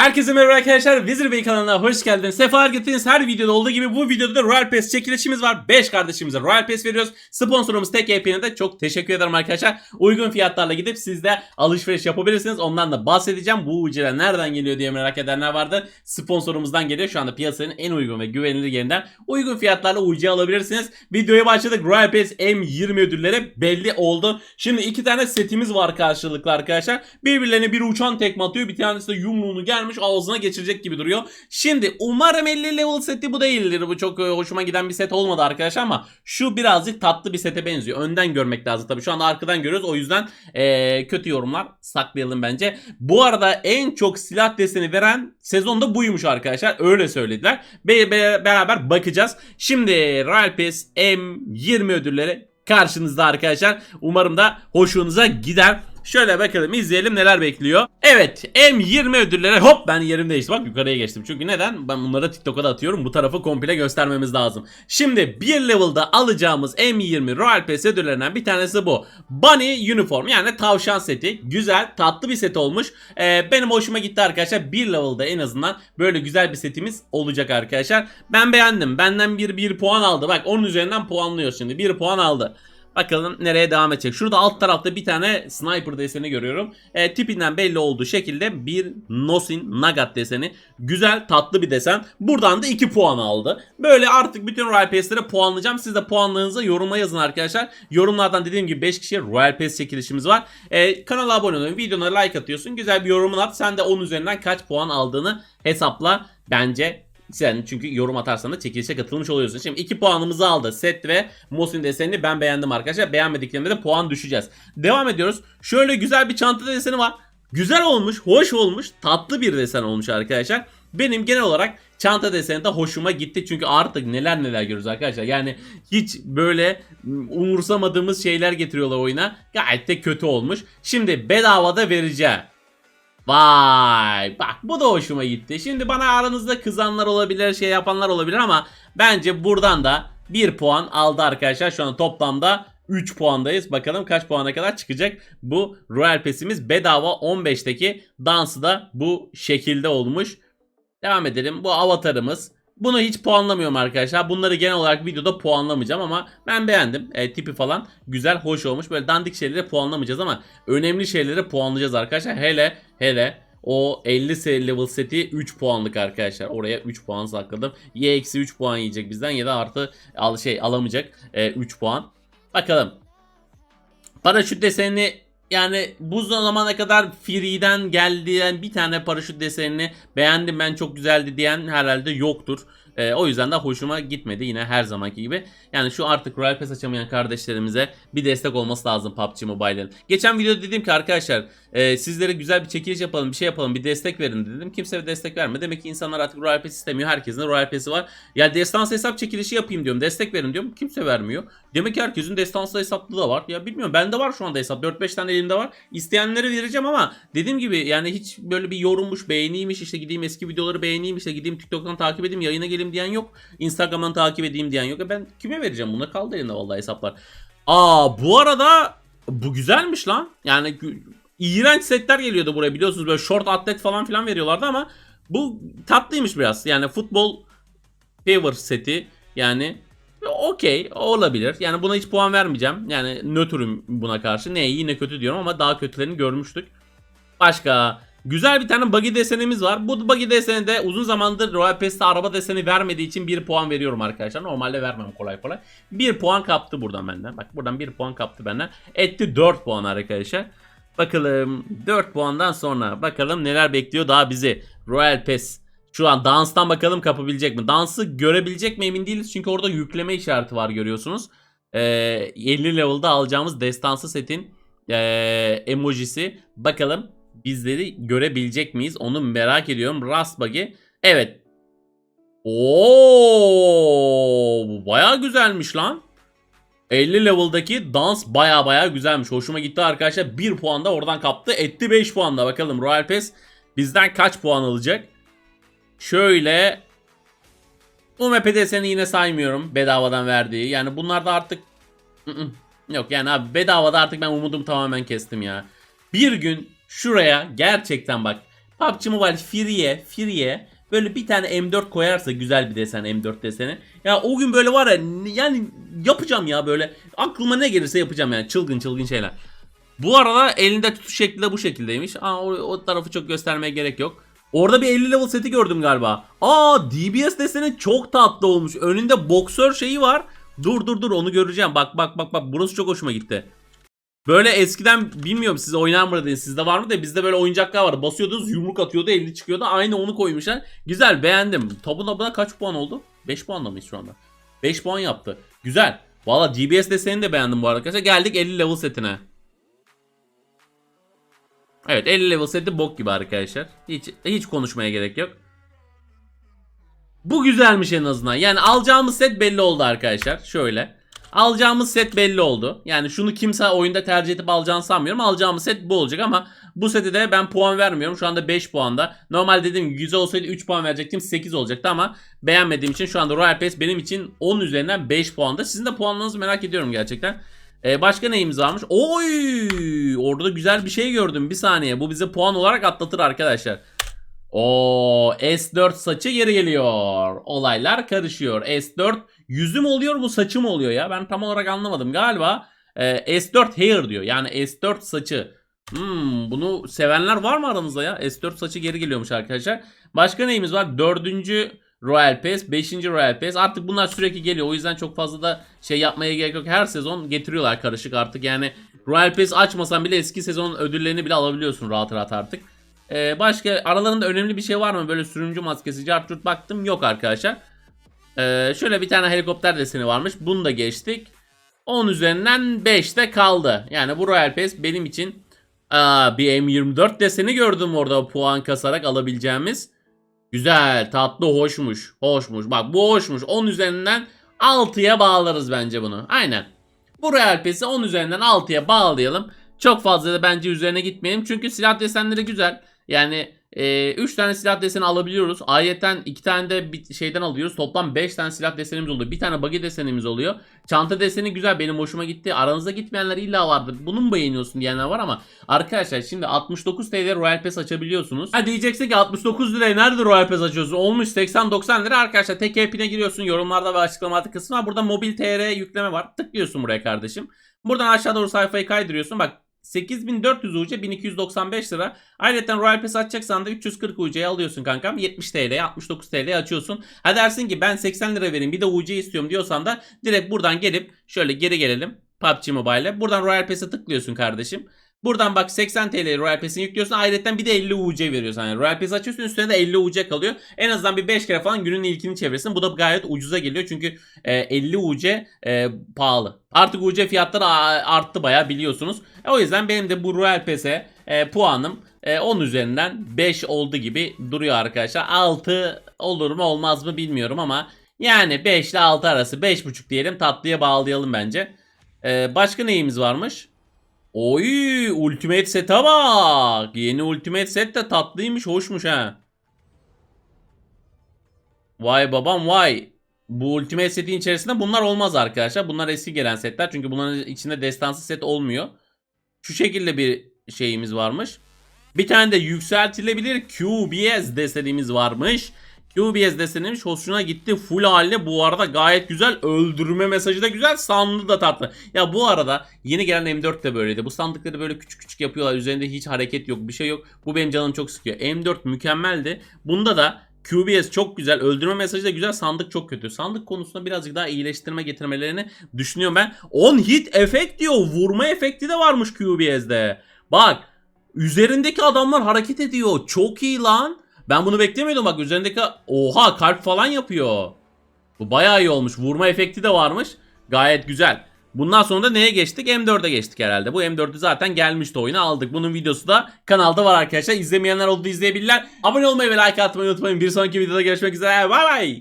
Herkese merhaba arkadaşlar. Wizard Bey kanalına hoş geldiniz. Sefalar getirdiniz. Her videoda olduğu gibi bu videoda da Royal Pass çekilişimiz var. 5 kardeşimize Royal Pass veriyoruz. Sponsorumuz Tek EP'ne de çok teşekkür ederim arkadaşlar. Uygun fiyatlarla gidip siz de alışveriş yapabilirsiniz. Ondan da bahsedeceğim. Bu ucular nereden geliyor diye merak edenler vardı. Sponsorumuzdan geliyor. Şu anda piyasanın en uygun ve güvenilir yerinden uygun fiyatlarla UC alabilirsiniz. Videoya başladık. Royal Pass M20 ödülleri belli oldu. Şimdi iki tane setimiz var karşılıklı arkadaşlar. Birbirlerine bir uçan tekme atıyor. Bir tanesi de yumruğunu gelmiş ağzına geçirecek gibi duruyor. Şimdi umarım 50 level seti bu değildir. Bu çok e, hoşuma giden bir set olmadı arkadaşlar ama şu birazcık tatlı bir sete benziyor. Önden görmek lazım tabii. Şu anda arkadan görüyoruz. O yüzden e, kötü yorumlar saklayalım bence. Bu arada en çok silah deseni veren sezonda buymuş arkadaşlar. Öyle söylediler. Be- be- beraber bakacağız. Şimdi Royal Pass M20 ödülleri karşınızda arkadaşlar. Umarım da hoşunuza gider. Şöyle bakalım izleyelim neler bekliyor. Evet M20 ödülleri hop ben yerim değişti bak yukarıya geçtim. Çünkü neden? Ben bunları TikTok'a da atıyorum. Bu tarafı komple göstermemiz lazım. Şimdi bir level'da alacağımız M20 Royal Pass ödüllerinden bir tanesi bu. Bunny Uniform yani tavşan seti. Güzel tatlı bir set olmuş. Ee, benim hoşuma gitti arkadaşlar. Bir level'da en azından böyle güzel bir setimiz olacak arkadaşlar. Ben beğendim. Benden bir, bir puan aldı. Bak onun üzerinden puanlıyor şimdi. Bir puan aldı. Bakalım nereye devam edecek. Şurada alt tarafta bir tane sniper deseni görüyorum. E, tipinden belli olduğu şekilde bir Nosin Nagat deseni. Güzel tatlı bir desen. Buradan da 2 puan aldı. Böyle artık bütün Royal Pass'lere puanlayacağım. Siz de puanlarınızı yoruma yazın arkadaşlar. Yorumlardan dediğim gibi 5 kişiye Royal Pass çekilişimiz var. E, kanala abone olun. Videona like atıyorsun. Güzel bir yorumunu at. Sen de onun üzerinden kaç puan aldığını hesapla. Bence sen çünkü yorum atarsan da çekilişe katılmış oluyorsun. Şimdi 2 puanımızı aldı. Set ve Mosin desenini ben beğendim arkadaşlar. Beğenmediklerinde de puan düşeceğiz. Devam ediyoruz. Şöyle güzel bir çanta deseni var. Güzel olmuş, hoş olmuş, tatlı bir desen olmuş arkadaşlar. Benim genel olarak çanta deseni de hoşuma gitti. Çünkü artık neler neler görüyoruz arkadaşlar. Yani hiç böyle umursamadığımız şeyler getiriyorlar oyuna. Gayet de kötü olmuş. Şimdi bedavada vereceğim. Vay bak bu da hoşuma gitti. Şimdi bana aranızda kızanlar olabilir şey yapanlar olabilir ama bence buradan da 1 puan aldı arkadaşlar. Şu an toplamda 3 puandayız. Bakalım kaç puana kadar çıkacak bu Royal Pass'imiz. Bedava 15'teki dansı da bu şekilde olmuş. Devam edelim. Bu avatarımız. Bunu hiç puanlamıyorum arkadaşlar. Bunları genel olarak videoda puanlamayacağım ama ben beğendim. E, tipi falan güzel, hoş olmuş. Böyle dandik şeyleri puanlamayacağız ama önemli şeyleri puanlayacağız arkadaşlar. Hele hele o 50 level seti 3 puanlık arkadaşlar. Oraya 3 puan sakladım. Ya eksi 3 puan yiyecek bizden ya da artı al şey alamayacak e, 3 puan. Bakalım. Paraşüt desenini yani bu zamana kadar Free'den geldiğen bir tane paraşüt desenini beğendim ben çok güzeldi diyen herhalde yoktur. Ee, o yüzden de hoşuma gitmedi yine her zamanki gibi. Yani şu artık Royal Pass açamayan kardeşlerimize bir destek olması lazım PUBG Mobile'ın. Geçen videoda dedim ki arkadaşlar e, sizlere güzel bir çekiliş yapalım bir şey yapalım bir destek verin dedim. Kimse bir destek vermedi. Demek ki insanlar artık Royal Pass istemiyor. Herkesin Royal Pass'i var. Ya destansı hesap çekilişi yapayım diyorum. Destek verin diyorum. Kimse vermiyor. Demek ki herkesin destansı hesaplı da var. Ya bilmiyorum bende var şu anda hesap. 4-5 tane elimde var. İsteyenlere vereceğim ama dediğim gibi yani hiç böyle bir yorummuş beğeniymiş işte gideyim eski videoları beğeneyim işte gideyim TikTok'tan takip edeyim yayına geleyim diyen yok. Instagram'dan takip edeyim diyen yok. E ben kime vereceğim buna kaldı elimde vallahi hesaplar. Aa bu arada bu güzelmiş lan. Yani iğrenç setler geliyordu buraya biliyorsunuz böyle short atlet falan filan veriyorlardı ama bu tatlıymış biraz. Yani futbol favor seti yani okey olabilir. Yani buna hiç puan vermeyeceğim. Yani nötrüm buna karşı. Ne iyi ne kötü diyorum ama daha kötülerini görmüştük. Başka güzel bir tane buggy desenimiz var. Bu buggy deseni de uzun zamandır Royal Pass'te araba deseni vermediği için 1 puan veriyorum arkadaşlar. Normalde vermem kolay kolay. 1 puan kaptı buradan benden. Bak buradan 1 puan kaptı benden. Etti 4 puan arkadaşlar. Bakalım 4 puandan sonra bakalım neler bekliyor daha bizi. Royal Pass şu an danstan bakalım kapabilecek mi? Dansı görebilecek mi emin değiliz. Çünkü orada yükleme işareti var görüyorsunuz. Ee, 50 level'da alacağımız destansı setin ee, emojisi. Bakalım bizleri görebilecek miyiz? Onu merak ediyorum. Rust buggy. Evet. Oo, bu bayağı güzelmiş lan. 50 level'daki dans baya baya güzelmiş. Hoşuma gitti arkadaşlar. 1 puan da oradan kaptı. Etti 5 puan da. Bakalım Royal Pass bizden kaç puan alacak? Şöyle UMPDS'ni yine saymıyorum bedavadan verdiği. Yani bunlar da artık yok yani abi bedavada artık ben umudum tamamen kestim ya. Bir gün şuraya gerçekten bak PUBG Mobile Free'ye Free'ye böyle bir tane M4 koyarsa güzel bir desen M4 deseni. Ya o gün böyle var ya yani yapacağım ya böyle aklıma ne gelirse yapacağım yani çılgın çılgın şeyler. Bu arada elinde tutuş şekli de bu şekildeymiş. Aa, o, o tarafı çok göstermeye gerek yok. Orada bir 50 level seti gördüm galiba. Aa DBS deseni çok tatlı olmuş. Önünde boksör şeyi var. Dur dur dur onu göreceğim. Bak bak bak bak burası çok hoşuma gitti. Böyle eskiden bilmiyorum siz oynar mı sizde var mı da bizde böyle oyuncaklar vardı. Basıyordunuz yumruk atıyordu 50 çıkıyordu. Aynı onu koymuşlar. Güzel beğendim. Tabun abına kaç puan oldu? 5 puanla mıyız şu anda? 5 puan yaptı. Güzel. Valla DBS desenini de beğendim bu arada arkadaşlar. Geldik 50 level setine. Evet 50 level seti bok gibi arkadaşlar. Hiç hiç konuşmaya gerek yok. Bu güzelmiş en azından. Yani alacağımız set belli oldu arkadaşlar. Şöyle. Alacağımız set belli oldu. Yani şunu kimse oyunda tercih edip alacağını sanmıyorum. Alacağımız set bu olacak ama bu sete de ben puan vermiyorum. Şu anda 5 puanda. Normal dediğim gibi güzel olsaydı 3 puan verecektim. 8 olacaktı ama beğenmediğim için şu anda Royal Pass benim için 10 üzerinden 5 puanda. Sizin de puanlarınızı merak ediyorum gerçekten. Ee, başka neyimiz varmış? Oy! Orada da güzel bir şey gördüm. Bir saniye. Bu bize puan olarak atlatır arkadaşlar. O S4 saçı geri geliyor. Olaylar karışıyor. S4 yüzü mü oluyor bu saçı mı oluyor ya? Ben tam olarak anlamadım. Galiba e, S4 hair diyor. Yani S4 saçı. Hmm, bunu sevenler var mı aranızda ya? S4 saçı geri geliyormuş arkadaşlar. Başka neyimiz var? Dördüncü Royal Pass, 5. Royal Pass. Artık bunlar sürekli geliyor. O yüzden çok fazla da şey yapmaya gerek yok. Her sezon getiriyorlar karışık artık. Yani Royal Pass açmasan bile eski sezonun ödüllerini bile alabiliyorsun rahat rahat artık. Ee, başka aralarında önemli bir şey var mı? Böyle sürümcü maskesi, cartürt baktım yok arkadaşlar. Ee, şöyle bir tane helikopter deseni varmış. Bunu da geçtik. 10 üzerinden 5'te kaldı. Yani bu Royal Pass benim için aa, bir M24 deseni gördüm orada puan kasarak alabileceğimiz. Güzel, tatlı, hoşmuş. Hoşmuş. Bak bu hoşmuş. 10 üzerinden 6'ya bağlarız bence bunu. Aynen. Bu Royal Pass'i 10 üzerinden 6'ya bağlayalım. Çok fazla da bence üzerine gitmeyelim. Çünkü silah desenleri güzel. Yani 3 tane silah deseni alabiliyoruz. Ayrıca 2 tane de bir şeyden alıyoruz. Toplam 5 tane silah desenimiz oluyor. Bir tane buggy desenimiz oluyor. Çanta deseni güzel. Benim hoşuma gitti. Aranızda gitmeyenler illa vardır. Bunu mu beğeniyorsun diyenler var ama arkadaşlar şimdi 69 TL Royal Pass açabiliyorsunuz. Ha diyeceksin ki 69 liraya nerede Royal Pass açıyorsun? Olmuş 80-90 lira arkadaşlar. Tek app'ine giriyorsun. Yorumlarda ve açıklamada kısmı var. Burada mobil TR yükleme var. Tıklıyorsun buraya kardeşim. Buradan aşağı doğru sayfayı kaydırıyorsun. Bak 8400 UC 1295 lira. Ayrıca Royal Pass açacaksan da 340 UC'ye alıyorsun kankam. 70 TL 69 TL açıyorsun. Ha dersin ki ben 80 lira vereyim bir de UC istiyorum diyorsan da direkt buradan gelip şöyle geri gelelim. PUBG Mobile'e. Buradan Royal Pass'e tıklıyorsun kardeşim. Buradan bak 80 TL Royal Pass'ini yüklüyorsun. Ayrıca bir de 50 UC veriyorsun. Yani Royal Pass açıyorsun üstüne de 50 UC kalıyor. En azından bir 5 kere falan günün ilkini çevirsin. Bu da gayet ucuza geliyor. Çünkü e, 50 UC e, pahalı. Artık UC fiyatları arttı bayağı biliyorsunuz. E, o yüzden benim de bu Royal Pass'e e, puanım e, 10 üzerinden 5 oldu gibi duruyor arkadaşlar. 6 olur mu olmaz mı bilmiyorum ama yani 5 ile 6 arası 5.5 diyelim tatlıya bağlayalım bence. E, başka neyimiz varmış? Oy Ultimate set'e bak. Yeni Ultimate set de tatlıymış, hoşmuş ha. Vay babam vay. Bu Ultimate setin içerisinde bunlar olmaz arkadaşlar. Bunlar eski gelen setler. Çünkü bunların içinde destansı set olmuyor. Şu şekilde bir şeyimiz varmış. Bir tane de yükseltilebilir QBS desenimiz varmış. QBS desenimiz hoşuna gitti. Full halde bu arada gayet güzel. Öldürme mesajı da güzel. Sandığı da tatlı. Ya bu arada yeni gelen M4 de böyleydi. Bu sandıkları böyle küçük küçük yapıyorlar. Üzerinde hiç hareket yok. Bir şey yok. Bu benim canım çok sıkıyor. M4 mükemmeldi. Bunda da QBS çok güzel. Öldürme mesajı da güzel. Sandık çok kötü. Sandık konusunda birazcık daha iyileştirme getirmelerini düşünüyorum ben. 10 hit efekt diyor. Vurma efekti de varmış QBS'de. Bak. Üzerindeki adamlar hareket ediyor. Çok iyi lan. Ben bunu beklemiyordum bak üzerindeki oha kalp falan yapıyor. Bu bayağı iyi olmuş. Vurma efekti de varmış. Gayet güzel. Bundan sonra da neye geçtik? M4'e geçtik herhalde. Bu M4'ü zaten gelmişti oyuna aldık. Bunun videosu da kanalda var arkadaşlar. İzlemeyenler oldu izleyebilirler. Abone olmayı ve like atmayı unutmayın. Bir sonraki videoda görüşmek üzere. Bay bay.